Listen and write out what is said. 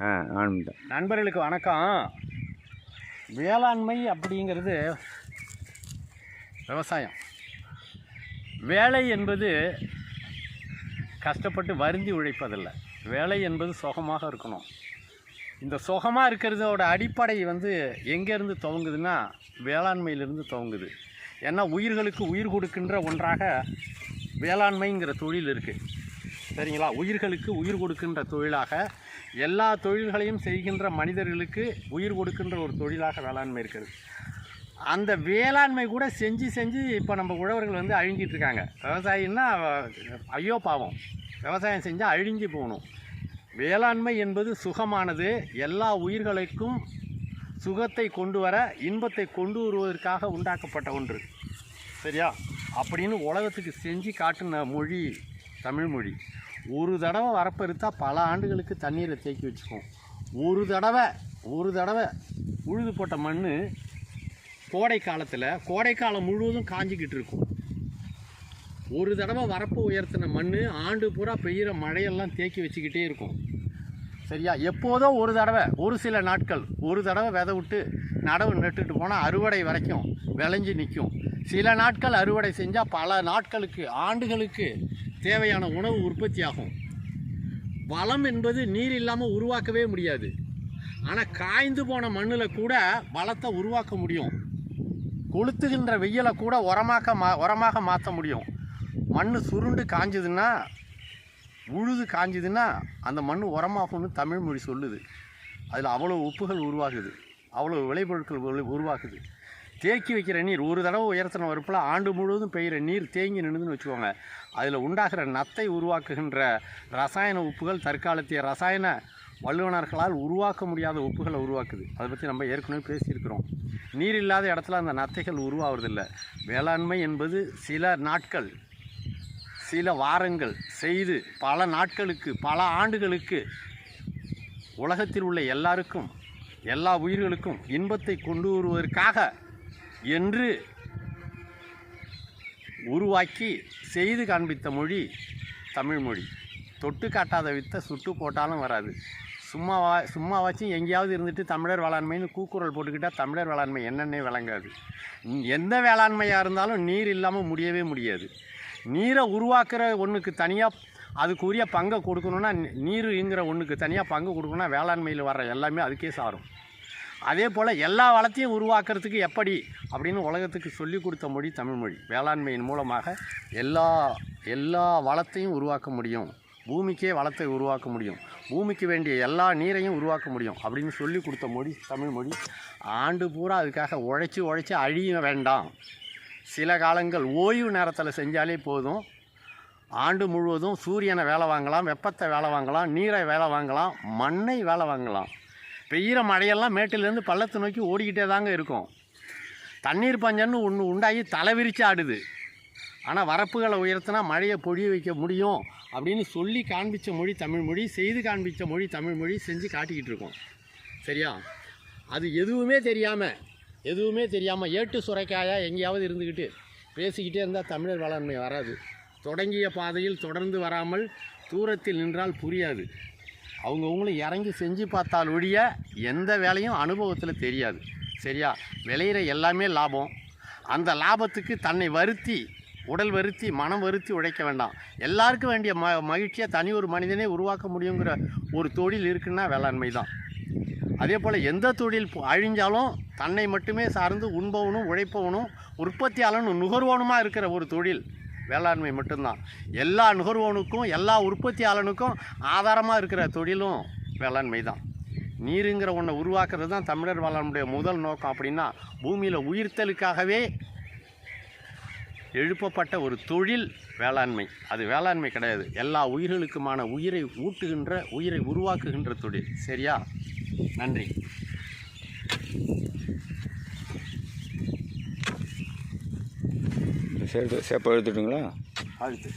ஆ ஆனந்தம் நண்பர்களுக்கு வணக்கம். வேளாண்மை அப்படிங்கிறது விவசாயம். வேலை என்பது கஷ்டப்பட்டு வருந்தி உழைப்பதில்லை. வேலை என்பது சுகமாக இருக்கணும். இந்த சுகமாக இருக்கிறதோட அடிப்படை வந்து எங்கேருந்து துவங்குதுன்னா வேளாண்மையிலிருந்து துவங்குது. ஏன்னா உயிர்களுக்கு உயிர் கொடுக்கின்ற ஒன்றாக வேளாண்மைங்கிற தொழில் இருக்குது சரிங்களா? உயிர்களுக்கு உயிர் கொடுக்கின்ற தொழிலாக எல்லா தொழில்களையும் செய்கின்ற மனிதர்களுக்கு உயிர் கொடுக்கின்ற ஒரு தொழிலாக வேளாண்மை இருக்கிறது. அந்த வேளாண்மை கூட செஞ்சு செஞ்சு இப்போ நம்ம உழவர்கள் வந்து அழிஞ்சிட்டு இருக்காங்க. விவசாயின்னா ஐயோ பாவம். விவசாயம் செஞ்சால் அழிஞ்சு போகணும். வேளாண்மை என்பது சுகமானது. எல்லா உயிர்களுக்கும் சுகத்தை கொண்டு வர இன்பத்தை கொண்டு வருவதற்காக உண்டாக்கப்பட்ட ஒன்று. சரியா? அப்படின்னு உலகத்துக்கு செஞ்சு காட்டின மொழி தமிழ் மொழி. ஒரு தடவை வரப்பெருத்தா பல ஆண்டுகளுக்கு தண்ணீரை தேக்கி வச்சுக்கும். ஒரு தடவை ஒரு தடவை உழுது போட்ட மண் கோடை காலத்தில் கோடைக்காலம் முழுவதும் காஞ்சிக்கிட்டு இருக்கும். ஒரு தடவை வரப்பு உயர்த்தின மண் ஆண்டு பூரா பெய்கிற மழையெல்லாம் தேக்கி வச்சுக்கிட்டே இருக்கும். சரியா? எப்போதோ ஒரு தடவை ஒரு சில நாட்கள் ஒரு தடவை விதை விட்டு நடவு நட்டுட்டு போனால் அறுவடை வரைக்கும் விளைஞ்சு நிற்கும் சில நாட்கள் அறுவடை செஞ்சால் பல நாட்களுக்கு ஆண்டுகளுக்கு தேவையான உணவு உற்பத்தி ஆகும் வளம் என்பது நீர் இல்லாமல் உருவாக்கவே முடியாது. ஆனால் காய்ந்து போன மண்ணில் கூட வளத்தை உருவாக்க முடியும். கொளுத்துகின்ற வெயிலை கூட உரமாக்க மா உரமாக மாற்ற முடியும். மண் சுருண்டு காஞ்சதுன்னா உழுது காஞ்சதுன்னா அந்த மண் உரமாகும்னு தமிழ் மொழி சொல்லுது. அதில் அவ்வளோ உப்புகள் உருவாகுது. அவ்வளோ விளைபொருட்கள் உருவாகுது. தேக்கி வைக்கிற நீர் ஒரு தடவை உயரத்தின வரப்பில் ஆண்டு முழுவதும் பெய்கிற நீர் தேங்கி நின்றுதுன்னு வச்சுக்கோங்க. அதில் உண்டாகிற நத்தை உருவாக்குகின்ற ரசாயன உப்புகள் தற்காலத்திய ரசாயன வல்லுநர்களால் உருவாக்க முடியாத உப்புகளை உருவாக்குது. அதை பற்றி நம்ம ஏற்கனவே பேசியிருக்கிறோம். நீர் இல்லாத இடத்துல அந்த நத்தைகள் உருவாகிறதில்ல வேளாண்மை என்பது சில நாட்கள் சில வாரங்கள் செய்து பல நாட்களுக்கு பல ஆண்டுகளுக்கு உலகத்தில் உள்ள எல்லாருக்கும் எல்லா உயிர்களுக்கும் இன்பத்தை கொண்டு வருவதற்காக என்று உருவாக்கி செய்து காண்பித்த மொழி தமிழ்மொழி தொட்டு காட்டாத வித்தை சுட்டு போட்டாலும் வராது. சும்மாவா சும்மாவாச்சும் எங்கேயாவது இருந்துட்டு தமிழர் வேளாண்மைன்னு கூக்குரல் போட்டுக்கிட்டால் தமிழர் வேளாண்மை என்னென்ன விளங்காது. எந்த வேளாண்மையாக இருந்தாலும் நீர் இல்லாமல் முடியவே முடியாது. நீரை உருவாக்குற ஒன்றுக்கு தனியாக அதுக்குரிய பங்கை கொடுக்கணுன்னா நீருங்கிற ஒன்றுக்கு தனியாக பங்கு கொடுக்கணுன்னா வேளாண்மையில் வர்ற எல்லாமே அதுக்கே சாரும். அதே போல் எல்லா வளத்தையும் உருவாக்குறதுக்கு எப்படி அப்படின்னு உலகத்துக்கு சொல்லிக் கொடுத்த மொழி தமிழ்மொழி வேளாண்மையின் மூலமாக எல்லா எல்லா வளத்தையும் உருவாக்க முடியும். பூமிக்கே வளத்தை உருவாக்க முடியும். பூமிக்கு வேண்டிய எல்லா நீரையும் உருவாக்க முடியும் அப்படின்னு சொல்லி கொடுத்த மொழி தமிழ் மொழி. ஆண்டு பூரா அதுக்காக உழைச்சி உழைச்சி அழிய வேண்டாம். சில காலங்கள் ஓய்வு நேரத்தில் செஞ்சாலே போதும். ஆண்டு முழுவதும் சூரியனை வேலை வாங்கலாம் வெப்பத்தை வேலை வாங்கலாம் நீரை வேலை வாங்கலாம் மண்ணை வேலை வாங்கலாம். பெய்கிற மழையெல்லாம் மேட்டிலேருந்து பள்ளத்தை நோக்கி ஓடிக்கிட்டே தாங்க இருக்கும். தண்ணீர் பஞ்சம்னு ஒன்று உண்டாகி தலைவிரிச்சு ஆடுது. ஆனால் வரப்புகளை உயர்த்தினா மழையை பொழிய வைக்க முடியும் அப்படின்னு சொல்லி காண்பித்த மொழி தமிழ்மொழி செய்து காண்பித்த மொழி தமிழ்மொழி செஞ்சு காட்டிக்கிட்டு இருக்கோம். சரியா? அது எதுவுமே தெரியாமல் எதுவுமே தெரியாமல் ஏட்டு சுரைக்காயா எங்கேயாவது இருந்துக்கிட்டு பேசிக்கிட்டே இருந்தால் தமிழர் வளர்மை வராது. தொடங்கிய பாதையில் தொடர்ந்து வராமல் தூரத்தில் நின்றால் புரியாது. அவங்கவுங்களும் இறங்கி செஞ்சு பார்த்தால் ஒழிய எந்த வேலையும் அனுபவத்தில் தெரியாது. சரியா? விளையிற எல்லாமே லாபம். அந்த லாபத்துக்கு தன்னை வருத்தி உடல் வருத்தி மனம் வருத்தி உழைக்க வேண்டாம். எல்லாருக்கும் வேண்டிய ம மகிழ்ச்சியை தனி ஒரு மனிதனே உருவாக்க முடியுங்கிற ஒரு தொழில் இருக்குன்னா வேளாண்மை தான். அதே போல் எந்த தொழில் அழிஞ்சாலும் தன்னை மட்டுமே சார்ந்து உண்பவனும் உழைப்பவனும் உற்பத்தியாளனும் நுகர்வோனுமா இருக்கிற ஒரு தொழில். வேளாண்மை மட்டும்தான். எல்லா நுகர்வோனுக்கும் எல்லா உற்பத்தியாளனுக்கும் ஆதாரமாக இருக்கிற தொழிலும் வேளாண்மை தான் நீருங்கிற ஒன்றை உருவாக்குறது தான் தமிழர் வேளாண்மையுடைய முதல் நோக்கம் அப்படின்னா பூமியில் உயிர்த்தலுக்காகவே எழுப்பப்பட்ட ஒரு தொழில் வேளாண்மை. அது வேளாண்மை கிடையாது. எல்லா உயிர்களுக்குமான உயிரை ஊட்டுகின்ற உயிரை உருவாக்குகின்ற தொழில். சரியா? நன்றி. சேர்த்து சேப்பை எடுத்துட்டுங்களா அடுத்து